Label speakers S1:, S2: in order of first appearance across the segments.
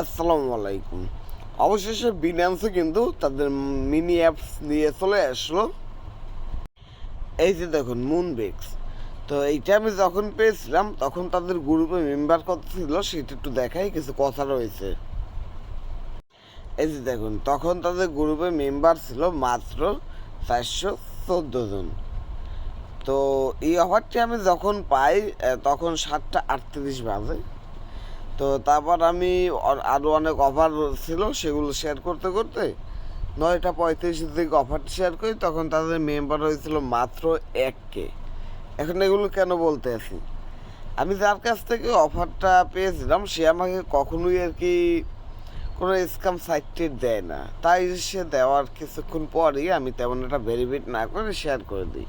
S1: আসসালামু আলাইকুম। অবশেষে বিনান্সে কিন্তু তাদের মিনি অ্যাপস নিয়ে চলে আসলো। এই যে দেখুন মুনবেক্স তো এইটা আমি যখন পেয়েছিলাম, তখন তাদের গ্রুপে মেম্বার কত ছিল সেটা একটু দেখাই, কিছু কথা রয়েছে। এই যে দেখুন, তখন তাদের গ্রুপে মেম্বার ছিল মাত্র চারশো চোদ্দ জন। তো এই অফারটি আমি যখন পাই তখন সাতটা আটত্রিশ বাজে। তো তারপর আমি আরও অনেক অফার ছিল, সেগুলো শেয়ার করতে করতে নয়টা পঁয়ত্রিশ দিকে অফারটি শেয়ার করি, তখন তাদের মেম্বার হয়েছিল মাত্র এক কে। এখন এগুলো কেন বলতে আছি? আমি যার কাছ থেকে অফারটা পেয়েছিলাম, সে আমাকে কখনোই আর কি কোনো স্ক্যাম সাইটটি দেয় না। তাই সে দেওয়ার কিছুক্ষণ পরই আমি তেমন একটা ভেরিফিট না করে শেয়ার করে দিই।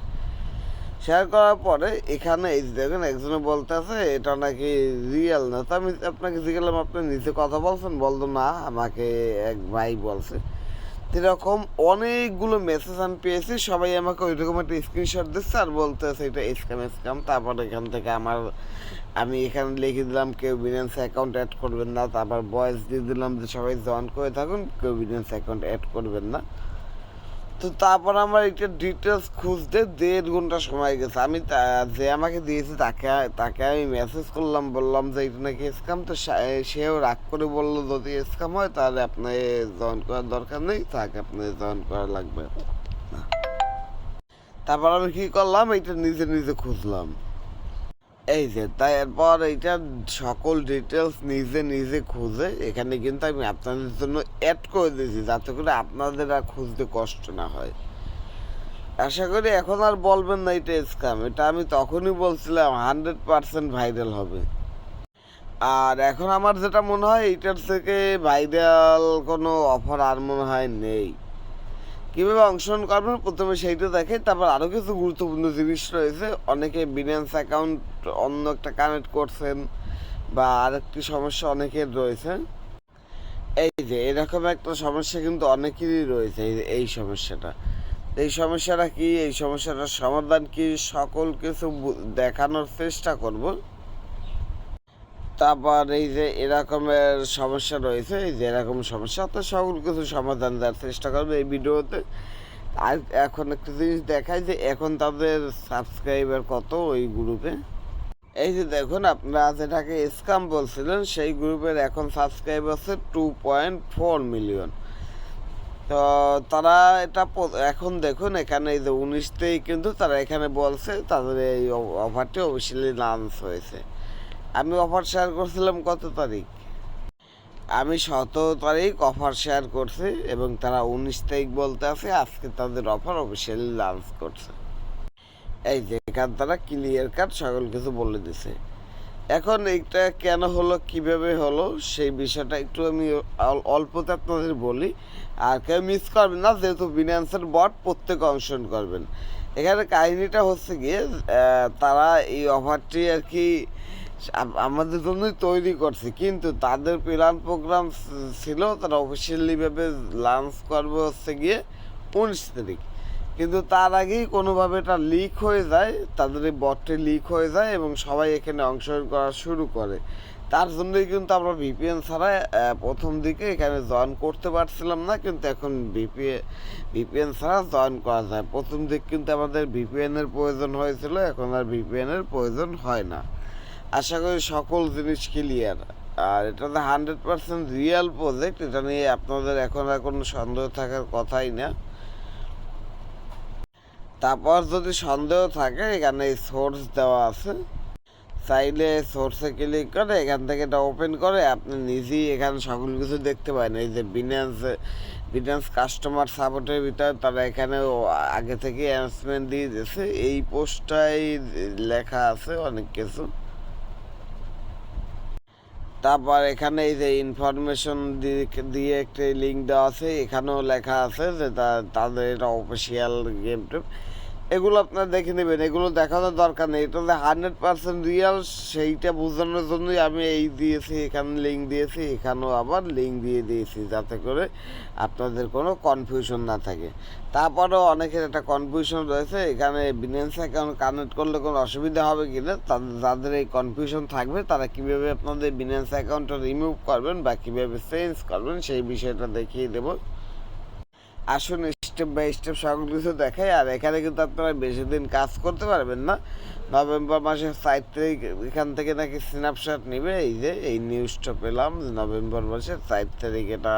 S1: শেয়ার করার পরে এখানে এই দেখেন একজনে বলতে আছে এটা নাকি রিয়েল না? তো আমি আপনাকে জিজ্ঞাসলাম আপনি নিজে কথা বলছেন? বলতো না, আমাকে এক ভাই বলছে। এরকম অনেকগুলো মেসেজ আমি পেয়েছি, সবাই আমাকে ওইরকম একটা স্ক্রিনশট দিচ্ছে আর বলতেছে, এটা স্ক্যাম স্ক্যাম তারপর এখান থেকে আমার, আমি এখানে লিখে দিলাম, কেউ বিনান্স অ্যাকাউন্ট অ্যাড করবেন না। তারপর বয়েস দিয়ে দিলাম যে, সবাই জয়েন করে থাকুন, কেউ বিনান্স অ্যাকাউন্ট অ্যাড করবেন না। তো তারপর আমার একটা ডিটেলস খুঁজতে দেড় ঘণ্টা সময় গেছে। আমি যে আমাকে দিয়েছে তাকে তাকে আমি মেসেজ করলাম, বললাম যে এটা নাকি স্ক্যাম তো সেও রাগ করে বলল, যদি স্ক্যাম হয়, তাহলে আপনি জয়েন করার দরকার নেই, তাকে আপনি জয়েন করা লাগবে। তারপর আমি কি করলাম, এটা নিজে নিজে খুঁজলাম। এই যে, তাই এরপর এইটা সকল ডিটেলস নিজে নিজে খুঁজে এখানে কিন্তু আমি আপনাদের জন্য অ্যাড করে দিয়েছি, যাতে করে আপনাদের আর খুঁজতে কষ্ট না হয়। আশা করি এখন আর বলবেন না এটা স্ক্যাম এটা আমি তখনই বলছিলাম হান্ড্রেড পার্সেন্ট ভাইরাল হবে। আর এখন আমার যেটা মনে হয়, এইটার থেকে ভাইরাল কোনো অফার আর মনে হয় নেই। কীভাবে অংশগ্রহণ করবেন, প্রথমে সেইটা দেখে তারপর আরও কিছু গুরুত্বপূর্ণ জিনিস রয়েছে। অনেকে বিনান্স অ্যাকাউন্ট অন্য একটা কানেক্ট করছেন বা আরেকটি সমস্যা অনেকের রয়েছে। এই যে, এরকম একটা সমস্যা কিন্তু অনেকেরই রয়েছে, এই এই সমস্যাটা। এই সমস্যাটা কি? এই সমস্যাটার সমাধান কি? সকল কিছু দেখানোর চেষ্টা করব। তারপর এই যে এরকমের সমস্যা রয়েছে, এই যে এরকম সমস্যা, তো সকল কিছু সমাধান দেওয়ার চেষ্টা করবে এই ভিডিওতে। আর এখন একটা জিনিস দেখায় যে এখন তাদের সাবস্ক্রাইবার কত ওই গ্রুপে এই যে দেখুন, আপনারা যেটাকে স্ক্যাম বলছিলেন, সেই গ্রুপের এখন সাবস্ক্রাইব আছে টু পয়েন্ট ফোর মিলিয়ন তো তারা এটা এখন দেখুন, এখানে এই যে উনিশতেই কিন্তু তারা এখানে বলছে, তাদের এই অফারটি অফিসিয়ালি লঞ্চ হয়েছে। আমি অফার শেয়ার করছিলাম কত তারিখ? আমি সতেরো তারিখ অফার শেয়ার করছি এবং তারা উনিশ তারিখ বলতে আছে, আজকে তাদের অফার অফিসিয়ালি লঞ্চ করছে। এই যে এখান তারা ক্লিয়ার কাট সকল কিছু বলে দিছে। এখন এইটা কেন হলো, কীভাবে হলো, সেই বিষয়টা একটু আমি অল- অল্পতে আপনাদের বলি। আর কেউ মিস করবেন না, যেহেতু বিনান্সের বট প্রত্যেক অংশগ্রহণ করবেন। এখানে কাহিনিটা হচ্ছে গিয়ে তারা এই অফারটি আর কি আমাদের জন্যই তৈরি করছে, কিন্তু তাদের প্ল্যান প্রোগ্রাম ছিল, তারা অফিসিয়ালি ভাবে লঞ্চ করবে হচ্ছে গিয়ে উনিশ তারিখ। কিন্তু তার আগেই কোনোভাবে এটা লিক হয়ে যায়, তাদের এই বটটি লিক হয়ে যায় এবং সবাই এখানে অংশগ্রহণ করা শুরু করে। তার জন্যই কিন্তু আমরা ভিপিএন ছাড়া প্রথম দিকে এখানে জয়েন করতে পারছিলাম না, কিন্তু এখন ভিপিএ ভিপিএন ছাড়া জয়েন করা যায়। প্রথম দিক কিন্তু আমাদের ভিপিএন এর প্রয়োজন হয়েছিল, এখন আর ভিপিএন এর প্রয়োজন হয় না। আশা করি সকল জিনিস ক্লিয়ার আর এটাতে হান্ড্রেড পার্সেন্ট রিয়েল প্রজেক্ট এটা নিয়ে আপনাদের এখন আর কোনো সন্দেহ থাকার কথাই না। তারপর যদি সন্দেহ থাকে, এখানে সোর্স দেওয়া আছে। চাইলে সোর্সে ক্লিক করে, এখান থেকে এটা ওপেন করে, আপনি নিজেই এখানে সকল কিছু দেখতে পারেন। এই যে বিনান্স বিনান্স কাস্টমার সাপোর্টের ভিতরে তারা এখানে আগে থেকে অ্যানাউন্সমেন্ট দিয়ে দিয়েছে। এই পোস্টটাই লেখা আছে অনেক কিছু। তারপর এখানে এই যে ইনফরমেশন দিয়ে একটা লিঙ্ক দেওয়া আছে, এখানেও লেখা আছে যে তাদের অফিসিয়াল গেম টেম এগুলো আপনারা দেখে নেবেন, এগুলো দেখানোর দরকার নেই। এটা হান্ড্রেড পার্সেন্ট রিয়াল সেইটা বোঝানোর জন্যই আমি এই দিয়েছি, এখানে লিঙ্ক দিয়েছি, এখানেও আবার লিঙ্ক দিয়ে দিয়েছি, যাতে করে আপনাদের কোনো কনফিউশন না থাকে। তারপরেও অনেকের একটা কনফিউশন রয়েছে, এখানে বিনেন্স অ্যাকাউন্ট কানেক্ট করলে কোনো অসুবিধা হবে কি না যাদের এই কনফিউশন থাকবে, তারা কীভাবে আপনাদের বিনেন্স অ্যাকাউন্টটা রিমুভ করবেন বা কীভাবে চেঞ্জ করবেন, সেই বিষয়টা দেখিয়ে দেবো। আসুন স্টেপ বাই স্টেপ সকল কিছু দেখাই, আর এখানে কিন্তু আপনারা বেশি দিন কাজ করতে পারবেন না। নভেম্বর মাসের সাত তারিখ, এখান থেকে নাকি স্ন্যাপশট নিবে, এই যে, এই নিউজটা পেলাম নভেম্বর মাসের সাত তারিখ এটা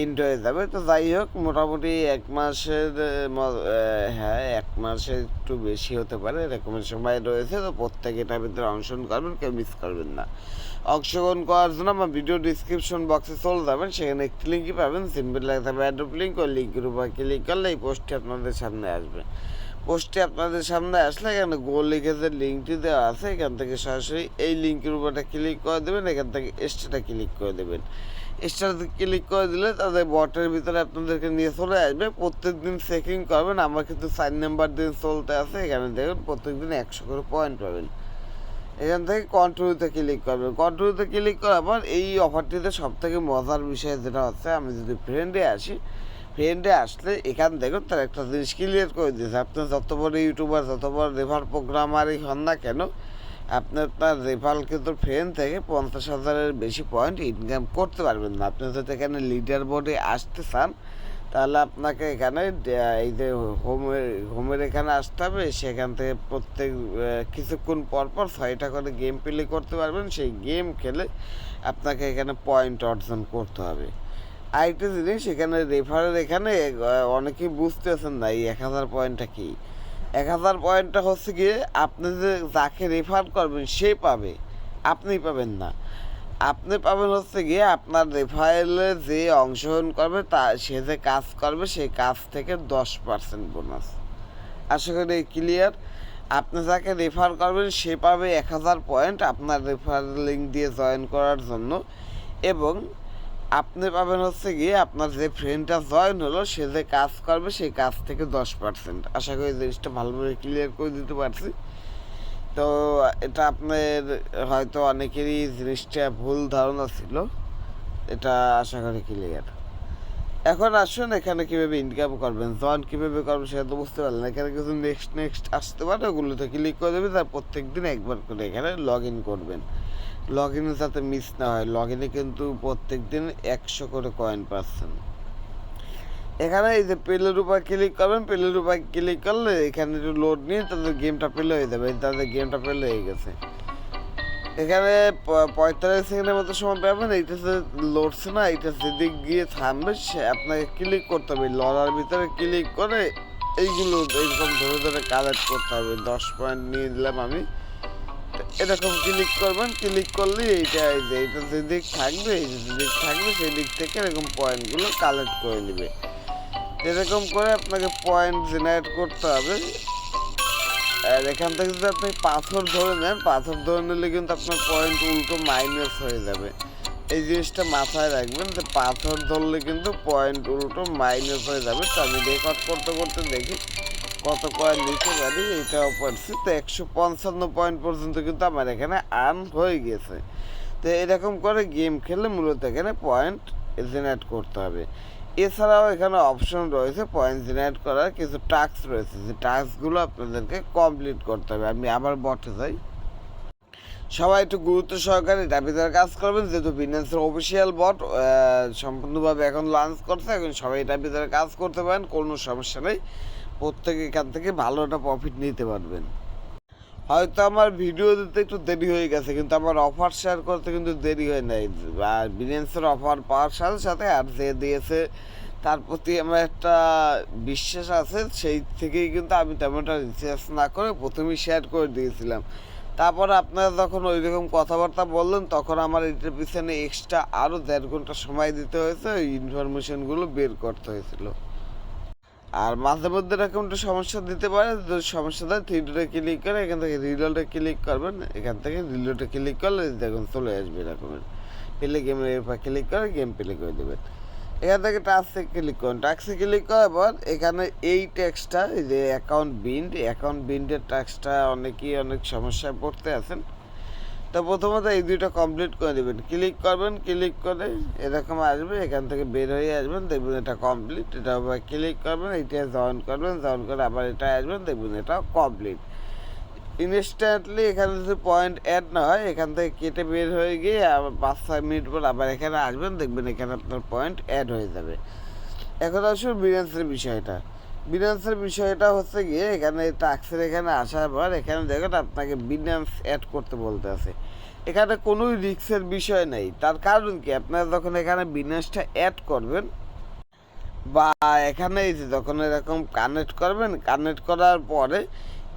S1: এন্ড হয়ে যাবে। তো যাই হোক, মোটামুটি এক মাসের হ্যাঁ এক মাসে একটু বেশি হতে পারে। এরকমের সময় রয়েছে, তো প্রত্যেকে এটার ভিতরে অংশগ্রহণ করবেন, কেউ মিস করবেন না। অংশগ্রহণ করার জন্য আমার ভিডিও ডিসক্রিপশন বক্সে চলে যাবেন, সেখানে একটি লিঙ্কই পাবেন সিম্পল লেখা থাকবে অ্যাড্রপ লিঙ্ক ওই লিঙ্কের উপর ক্লিক করলে এই পোস্টটি আপনাদের সামনে আসবে। পোস্টটি আপনাদের সামনে আসলে এখানে গোল লিখে যে লিঙ্কটি দেওয়া আছে, এখান থেকে সরাসরি এই লিঙ্কের উপরটা ক্লিক করে দেবেন, এখান থেকে এক্সট্রাটা ক্লিক করে দেবেন। এক্সট্রাতে ক্লিক করে দিলে তাদের বটের ভিতরে আপনাদেরকে নিয়ে চলে আসবে। প্রত্যেক দিন চেকিং করবেন, আমার কিন্তু সাইন নাম্বার দিন চলতে আছে, এখানে দেখুন প্রত্যেক দিন একশো করে পয়েন্ট পাবেন। এখান থেকে কন্টিনিউতে ক্লিক করবেন। কন্টিনিউতে ক্লিক করার পর এই অফারটিতে সব থেকে মজার বিষয় যেটা হচ্ছে, আমি যদি ফ্রেন্ডে আসি ফ্রেন্ডে আসলে এখান দেখুন তার একটা জিনিস ক্লিয়ার করে দিয়েছে। আপনি যত বড় ইউটিউবার যত বড় রেফার প্রোগ্রামারই হন না কেন আপনার রেফার কিন্তু ফ্রেন্ড থেকে পঞ্চাশ হাজারের বেশি পয়েন্ট ইনকাম করতে পারবেন না। আপনি যদি এখানে লিডার বোর্ডে আসতে চান, তাহলে আপনাকে এখানে এই যে হোমের হোমের এখানে আসতে হবে। সেখান থেকে প্রত্যেক কিছুক্ষণ পর পর ছয়টা করে গেম প্লে করতে পারবেন। সেই গেম খেলে আপনাকে এখানে পয়েন্ট অর্জন করতে হবে। আরেকটা জিনিস, এখানে রেফারের এখানে অনেকেই বুঝতেছেন না, এই এক হাজার পয়েন্টটা কি? এক হাজার পয়েন্টটা হচ্ছে গিয়ে আপনি যে যাকে রেফার করবেন, সে পাবে। আপনি পাবেন না। আপনি পাবেন হচ্ছে গিয়ে আপনার রেফারেলে যে অংশগ্রহণ করবে, তা সে যে কাজ করবে সেই কাজ থেকে দশ পার্সেন্ট বোনাস আশা করি ক্লিয়ার আপনি যাকে রেফার করবেন, সে পাবে এক হাজার পয়েন্ট আপনার রেফার লিঙ্ক দিয়ে জয়েন করার জন্য। এবং আপনি পাবেন হচ্ছে গিয়ে আপনার যে ফ্রেন্ডটা জয়েন হলো, সে যে কাজ করবে, সেই কাজ থেকে দশ পার্সেন্ট আশা করি জিনিসটা ভালোভাবে ক্লিয়ার করে দিতে পারছি। তো এটা আপনার হয়তো অনেকেরই জিনিসটা ভুল ধারণা ছিল। এটা আশা করি ক্লিয়ার এখন আসুন, এখানে কীভাবে ইনকাম করবেন জয়েন কীভাবে করবেন সেটা তো বুঝতে পারলেন এখানে কিছু নেক্সট নেক্সট আসতে পারে, ওগুলোতে ক্লিক করে দেবে তার প্রত্যেক দিন একবার করে এখানে লগ ইন করবেন। লগ ইনে যাতে মিস না হয়। লগ ইনে কিন্তু প্রত্যেক দিন একশো করে কয়েন পাচ্ছেন। এখানে এই যে পেলের উপর ক্লিক করবেন, পেলের উপর ক্লিক করলে এখানে একটু লোড নিয়ে তাদের গেমটা পেলে হয়ে যাবে। তাদের গেমটা পেলে হয়ে গেছে। এখানে পঁয়তাল্লিশ সেকেন্ডের মতো সময় পাবেন। এইটা যে লড়ছে না, এইটা যেদিক গিয়ে থামবে, সে আপনাকে ক্লিক করতে হবে। লড়ার ভিতরে ক্লিক করে এইগুলো এইরকম ধরে ধরে কালেক্ট করতে হবে। দশ পয়েন্ট নিয়ে দিলাম আমি। এরকম ক্লিক করবেন ক্লিক করলে এইটা এই যে, এইটা যেদিক থাকবে, এই যে যেদিক থাকবে, সেই দিক থেকে এরকম পয়েন্টগুলো কালেক্ট করে নেবে। এরকম করে আপনাকে পয়েন্ট জেনারেট করতে হবে। আর এখান থেকে যদি আপনি পাথর ধরে নেন, পাথর ধরে নিলে কিন্তু আপনার পয়েন্ট উল্টো মাইনাস হয়ে যাবে। এই জিনিসটা মাথায় রাখবেন যে পাথর ধরলে কিন্তু পয়েন্ট উল্টো মাইনাস হয়ে যাবে। তো আমি রেকর্ড করতে করতে দেখি কত পয়েন্ট নিতে পারি? এটাও পারছি তো একশো পঞ্চান্ন পয়েন্ট পর্যন্ত কিন্তু আমার এখানে আর্ন হয়ে গেছে। তো এরকম করে গেম খেলে মূলত এখানে পয়েন্ট জেনারেট করতে হবে। এছাড়াও এখানে অপশন রয়েছে পয়েন্ট জেনারেট করার কিছু টাস্ক রয়েছে। যে টাস্কগুলো আপনাদেরকে কমপ্লিট করতে হবে। আমি আবার বটে যাই। সবাই একটু গুরুত্ব সহকারে এটার ভিতরে কাজ করবেন। যেহেতু বিজনেসের অফিসিয়াল বট সম্পূর্ণভাবে এখন লঞ্চ করছে। এখন সবাই এটার ভিতরে কাজ করতে পারেন, কোনো সমস্যা নেই। প্রত্যেকে এখান থেকে ভালো একটা প্রফিট নিতে পারবেন। হয়তো আমার ভিডিও দিতে একটু দেরি হয়ে গেছে, কিন্তু আমার অফার শেয়ার করতে কিন্তু দেরি হয় নাই। আর বিলিয়েন্সের অফার পাওয়ার সাথে সাথে আর যে দিয়েছে, তার প্রতি আমার একটা বিশ্বাস আছে, সেই থেকেই কিন্তু আমি তেমনটা রিসার্চ না করে প্রথমেই শেয়ার করে দিয়েছিলাম। তারপর আপনারা যখন ওই রকম কথাবার্তা বললেন, তখন আমার এটার পিছনে এক্সট্রা আরও দেড় ঘণ্টা সময় দিতে হয়েছে, ওই ইনফরমেশনগুলো বের করতে হয়েছিল। আর মাঝে মধ্যে এরকম সমস্যা দিতে পারে সমস্যা দেয় থ্রিডোরে ক্লিক করে এখান থেকে রিলোডে ক্লিক করবেন, এখান থেকে রিলোডে ক্লিক করলে দেখুন চলে আসবে এরকমের পেলে গেমের এরপর ক্লিক করে গেম প্লে করে দেবেন। এখান থেকে টাক্সে ক্লিক করুন। টাক্সে ক্লিক করার পর এখানে এই ট্যাক্সটা এই যে অ্যাকাউন্ট বিন্ড অ্যাকাউন্ট বিন্ডের ট্যাক্সটা অনেকেই অনেক সমস্যায় পড়তে আছেন। তো প্রথমত এই দুইটা কমপ্লিট করে দেবেন। ক্লিক করবেন ক্লিক করে এরকম আসবে, এখান থেকে বের হয়ে আসবেন, দেখবেন এটা কমপ্লিট এটা আবার ক্লিক করবেন, এটা জয়েন করবেন জয়েন করে আবার এটা আসবেন, দেখবেন এটা কমপ্লিট ইনস্ট্যান্টলি এখানে যদি পয়েন্ট অ্যাড না হয়, এখান থেকে কেটে বের হয়ে গিয়ে আবার পাঁচ, ছয় মিনিট পর আবার এখানে আসবেন, দেখবেন এখানে আপনার পয়েন্ট অ্যাড হয়ে যাবে। এখন আসুন বিনান্সের বিষয়টা। বিনান্সের বিষয়টা হচ্ছে গিয়ে, এখানে টাক্সের এখানে আসার পর, এখানে দেখেন আপনাকে বিনান্স অ্যাড করতে বলতে আছে। এখানে কোনো রিক্সের বিষয় নেই। তার কারণ কি? আপনারা যখন এখানে বিনান্সটা অ্যাড করবেন, বা এখানে এই যে যখন এরকম কানেক্ট করবেন কানেক্ট করার পরে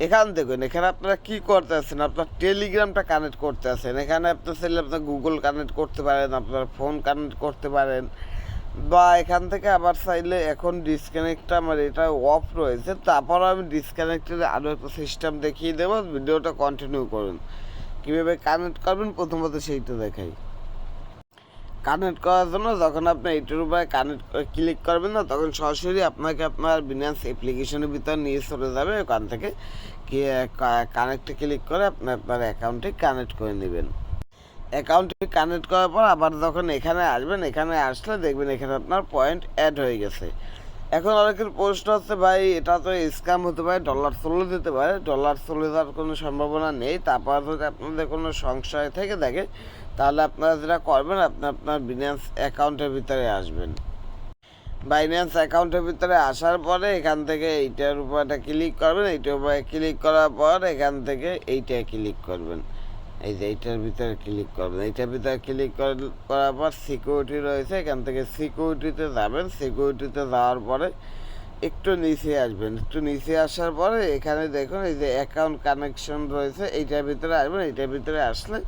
S1: এখান দেখুন, এখানে আপনারা কি করতে আছেন? আপনার টেলিগ্রামটা কানেক্ট করতে আছেন। এখানে আপনার চাইলে আপনার গুগল কানেক্ট করতে পারেন, আপনার ফোন কানেক্ট করতে পারেন। বা এখান থেকে আবার চাইলে এখন ডিসকানেক্টটা আমার এটা অফ রয়েছে। তারপর আমি ডিসকানেক্টের আরও একটা সিস্টেম দেখিয়ে দেবো। ভিডিওটা কন্টিনিউ করুন। কীভাবে কানেক্ট করবেন? প্রথমত সেইটা দেখাই। কানেক্ট করার জন্য যখন আপনি এইটার উপরে কানেক্ট ক্লিক করবেন না, তখন সরাসরি আপনাকে আপনার বিনান্স অ্যাপ্লিকেশনের ভিতর নিয়ে চলে যাবে। ওখান থেকে কানেক্টে ক্লিক করে আপনি আপনার অ্যাকাউন্টে কানেক্ট করে নেবেন। অ্যাকাউন্টে কানেক্ট করার পর আবার যখন এখানে আসবেন, এখানে আসলে দেখবেন এখানে আপনার পয়েন্ট অ্যাড হয়ে গেছে। এখন অনেকের প্রশ্ন হচ্ছে, ভাই, এটা তো স্ক্যাম হতে পারে ডলার চলে দিতে পারে ডলার চলে যাওয়ার কোনো সম্ভাবনা নেই, তারপর যদি আপনাদের কোনো সংশয় থেকে থাকে, তাহলে আপনারা যেটা করবেন, আপনি আপনার বিনান্স অ্যাকাউন্টের ভিতরে আসবেন। বাইন্যান্স অ্যাকাউন্টের ভিতরে আসার পরে এখান থেকে এইটার উপর ক্লিক করবেন, এইটার উপরে ক্লিক করার পর এখান থেকে এইটায় ক্লিক করবেন। এই যে এইটার ভিতরে ক্লিক করবেন। এইটার ভিতরে ক্লিক করার পর সিকিউরিটি রয়েছে, এখান থেকে সিকিউরিটিতে যাবেন। সিকিউরিটিতে যাওয়ার পরে একটু নিচে আসবেন। একটু নিচে আসার পরে এখানে দেখুন, এই যে অ্যাকাউন্ট কানেকশন রয়েছে, এইটার ভিতরে আসবেন। এইটার ভিতরে আসলে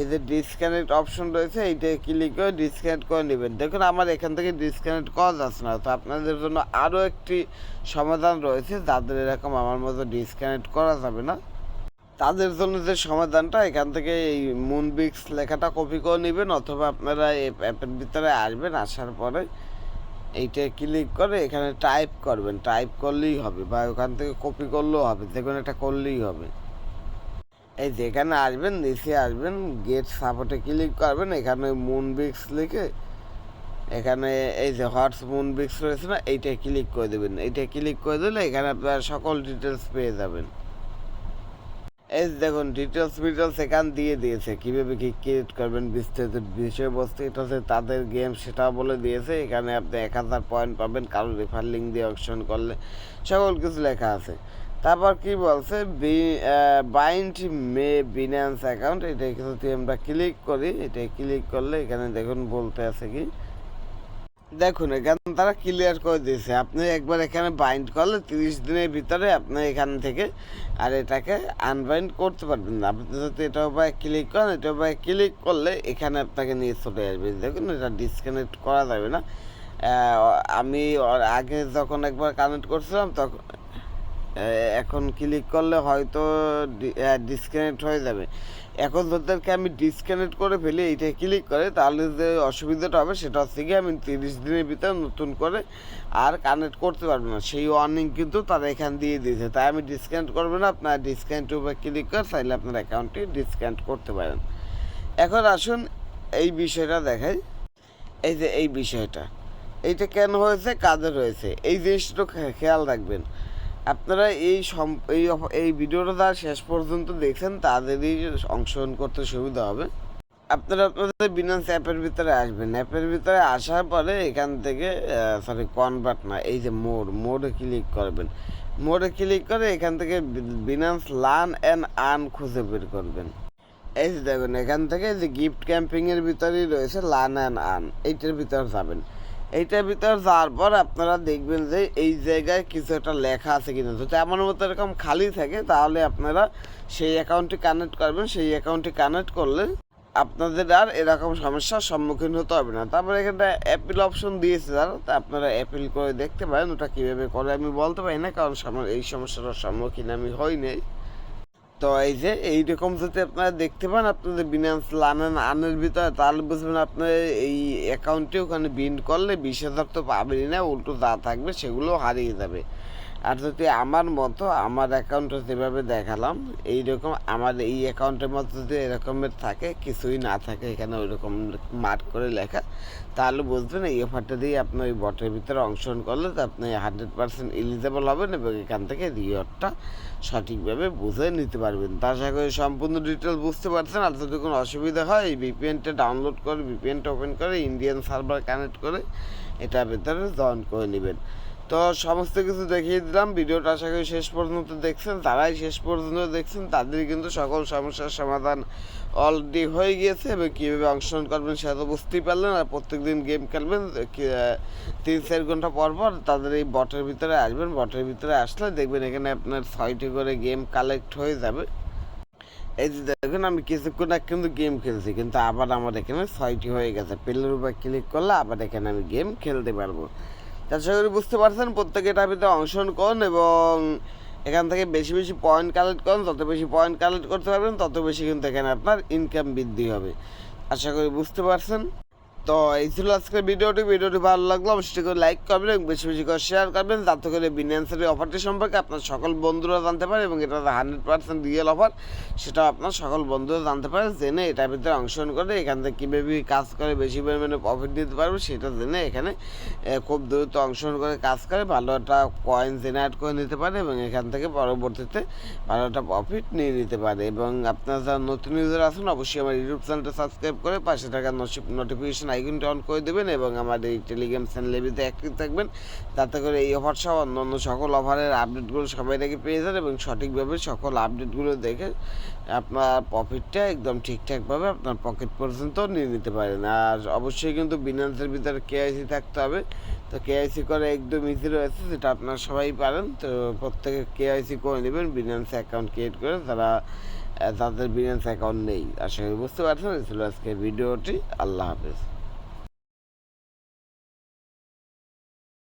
S1: এই যে ডিসকানেক্ট অপশন রয়েছে, এইটা ক্লিক করে ডিসকানেক্ট করে নেবেন। দেখুন, আমার এখান থেকে ডিসকানেক্ট করা যাচ্ছে না। তো আপনাদের জন্য আরও একটি সমাধান রয়েছে, যাদের এরকম আমার মতো ডিসকানেক্ট করা যাবে না। তাদের জন্য যে সমাধানটা, এখান থেকে এই মুনবিক্স লেখাটা কপি করে নেবেন অথবা আপনারা এই অ্যাপের ভিতরে আসবেন, আসার পরে এইটা ক্লিক করে এখানে টাইপ করবেন। টাইপ করলেই হবে বা ওখান থেকে কপি করলেও হবে, যে কোনো করলেই হবে। এই যেখানে আসবেন, নিচে আসবেন গেট সাপোর্টে ক্লিক করবেন, এখানে মুনবিক্স লিখে এখানে এই যে হটস মুনবিক্স রয়েছে না এইটা ক্লিক করে দেবেন। এইটা ক্লিক করে দিলে এখানে আপনারা সকল ডিটেলস পেয়ে যাবেন। এই দেখুন ডিটেলস ডিটেলস এখান দিয়ে দিয়েছে। কীভাবে কি ক্রিয়েট করবেন, বিস্তারিত বিষয়বস্তু, এটা হচ্ছে তাদের গেম সেটা বলে দিয়েছে। এখানে আপনি এক হাজার পয়েন্ট পাবেন কারও রেফার লিঙ্ক দিয়ে অপশন করলে সকল কিছু লেখা আছে। তারপর কি বলছে? বাইন্ড মে বিনান্স অ্যাকাউন্ট এটা যদি আমরা ক্লিক করি। এটা ক্লিক করলে এখানে দেখুন বলতে আছে কি? দেখুন, এখানে তারা ক্লিয়ার করে দিয়েছে। আপনি একবার এখানে বাইন্ড করলে তিরিশ দিনের ভিতরে আপনি এখান থেকে আর এটাকে আনবাইন্ড করতে পারবেন না। আপনি যদি এটা উপায় ক্লিক করেন, এটা উপায় ক্লিক করলে এখানে আপনাকে নিয়ে চলে আসবে। দেখুন, এটা ডিসকানেক্ট করা যাবে না। আমি আগে যখন একবার কানেক্ট করছিলাম, তখন এখন ক্লিক করলে হয়তো ডিসকানেক্ট হয়ে যাবে। এখন যাদেরকে আমি ডিসকানেক্ট করে ফেলি, এইটা ক্লিক করে, তাহলে যে অসুবিধাটা হবে সেটা হচ্ছে কি আমি তিরিশ দিনের ভিতরে নতুন করে আর কানেক্ট করতে পারব না। সেই ওয়ার্নিং কিন্তু তারা এখান দিয়ে দিয়েছে। তাই আমি ডিসকানেক্ট করব না, আপনার ডিসকানেক্টের উপরে ক্লিক করে চাইলে আপনার অ্যাকাউন্টটি ডিসকানেক্ট করতে পারেন। এখন আসুন এই বিষয়টা দেখাই। এই যে এই বিষয়টা, এইটা কেন হয়েছে? কাজের হয়েছে? এই জিনিসটা খেয়াল রাখবেন। আপনারা এই এই এই ভিডিওটা যারা শেষ পর্যন্ত দেখছেন তাদেরই অংশগ্রহণ করতে সুবিধা হবে। আপনারা আপনাদের বিনান্স অ্যাপের ভিতরে আসবেন। অ্যাপের ভিতরে আসার পরে এখান থেকে সরি কনভার্ট না, এই যে মোড, মোডে ক্লিক করবেন। মোডে ক্লিক করে এখান থেকে বিনান্স লার্ন অ্যান্ড আর্ন খুঁজে বের করবেন। এই যে দেখুন, এখান থেকে যে গিফট ক্যাম্পিংয়ের ভিতরেই রয়েছে লার্ন অ্যান্ড আর্ন এইটার ভিতরে যাবেন। এইটার ভিতর যাওয়ার পর আপনারা দেখবেন যে এই জায়গায় কিছু একটা লেখা আছে কিনা যদি আমার মতো এরকম খালি থাকে, তাহলে আপনারা সেই অ্যাকাউন্টটি কানেক্ট করবেন। সেই অ্যাকাউন্টটি কানেক্ট করলে আপনাদের আর এরকম সমস্যার সম্মুখীন হতে হবে না। তারপরে এখানটা অ্যাপিল অপশন দিয়েছে তারা তা আপনারা অ্যাপিল করে দেখতে পারেন, ওটা কীভাবে করে আমি বলতে পারি না, কারণ এই সমস্যাটার সম্মুখীন আমি হইনি তো এই যে এইরকম যদি আপনারা দেখতে পান, আপনাদের বিনান্স লানেন আনের ভিতরে, তাহলে বুঝবেন আপনার এই অ্যাকাউন্টে ওখানে বিন করলে বিশ হাজার তো পাবেনই না, উল্টো যা থাকবে সেগুলো হারিয়ে যাবে। আর যদি আমার মতো আমার অ্যাকাউন্টে যেভাবে দেখালাম, এইরকম আমার এই অ্যাকাউন্টের মতো যদি এরকমের থাকে, কিছুই না থাকে, এখানে ওইরকম মার্ক করে লেখা, তাহলে বুঝবেন এই অফারটা দিয়ে আপনি ওই বটের ভিতরে অংশগ্রহণ করলে তো আপনি হান্ড্রেড পার্সেন্ট এলিজেবল হবেন এবং এখান থেকে রিওয়ার্ডটা সঠিকভাবে বুঝে নিতে পারবেন। তা আশা করি সম্পূর্ণ ডিটেলস বুঝতে পারছেন। আর যদি কোনো অসুবিধা হয়, এই ভিপিএনটা ডাউনলোড করে ভিপিএনটা ওপেন করে ইন্ডিয়ান সার্ভার কানেক্ট করে, এটার ভেতরে জয়েন করে নেবেন। তো সমস্ত কিছু দেখিয়ে দিলাম। ভিডিওটা আশা করি শেষ পর্যন্ত দেখছেন। তারাই শেষ পর্যন্ত দেখছেন, তাদের কিন্তু সকল সমস্যার সমাধান অলরেডি হয়ে গিয়েছে এবং কীভাবে অংশগ্রহণ করবেন সেটা তো বুঝতেই পারলেন। আর প্রত্যেক দিন গেম খেলবেন তিন চার ঘণ্টা পর পর তাদের এই বটের ভিতরে আসবেন। বটের ভিতরে আসলে দেখবেন এখানে আপনার ছয়টি করে গেম কালেক্ট হয়ে যাবে। এই যে দেখুন, আমি কিছুক্ষণ আগে কিন্তু গেম খেলছি, কিন্তু আবার আমার এখানে ছয়টি হয়ে গেছে। পেলের উপর ক্লিক করলে আবার এখানে আমি গেম খেলতে পারব। আশা করি বুঝতে পারছেন প্রত্যেকে টাইপেতে অংশগ্রহণ করুন এবং এখান থেকে বেশি বেশি পয়েন্ট কালেক্ট করুন। তত বেশি পয়েন্ট কালেক্ট করতে পারবেন, তত বেশি কিন্তু এখানে আপনার ইনকাম বৃদ্ধি হবে। আশা করি বুঝতে পারছেন। তো এই ছিল আজকের ভিডিওটি। ভিডিওটি ভালো লাগল অবশ্যই করে লাইক করবেন এবং বেশি বেশি করে শেয়ার করবেন। যাতে করে বিনিয়ান্সের অফারটি সম্পর্কে আপনার সকল বন্ধুরা জানতে পারে এবং এটা হান্ড্রেড পার্সেন্ট রিয়েল অফার সেটা আপনার সকল বন্ধুরা জানতে পারে, জেনে এটার ভিতরে অংশগ্রহণ করে এখান থেকে কীভাবে কাজ করে, বেশি পরিমাণে প্রফিট দিতে পারবে সেটা জেনে এখানে খুব দ্রুত অংশগ্রহণ করে কাজ করে ভালো একটা কয়েন জেনারেট করে নিতে পারে এবং এখান থেকে পরবর্তীতে ভালো একটা প্রফিট নিয়ে নিতে পারে। এবং আপনারা যারা নতুন ইউজার আছেন, অবশ্যই আমার ইউটিউব চ্যানেলটা সাবস্ক্রাইব করে পাশে থাকা নোটিফিকেশন আইকনটি অন করে দেবেন এবং আমার এই টেলিগ্রাম চ্যানেলের ভিতরে অ্যাক্টিভ থাকবেন। তাতে করে এই অফার সহ অন্য সকল অফারের আপডেটগুলো সবাই থেকে পেয়ে যান এবং সঠিকভাবে সকল আপডেটগুলো দেখে আপনার প্রফিটটা একদম ঠিকঠাকভাবে আপনার পকেট পর্যন্ত নিয়ে নিতে পারেন। আর অবশ্যই কিন্তু বিনান্সের ভিতরে কেআইসি থাকতে হবে। তো কেআইসি করে একদম ইজি রয়েছে, যেটা আপনারা সবাই পারেন। তো প্রত্যেকে কেআইসি করে নেবেন বিনান্স অ্যাকাউন্ট ক্রিয়েট করে তারা তাদের বিনান্স অ্যাকাউন্ট নেই। আশা করি বুঝতে পারছেন ছিল আজকে ভিডিওটি। আল্লাহ হাফেজ।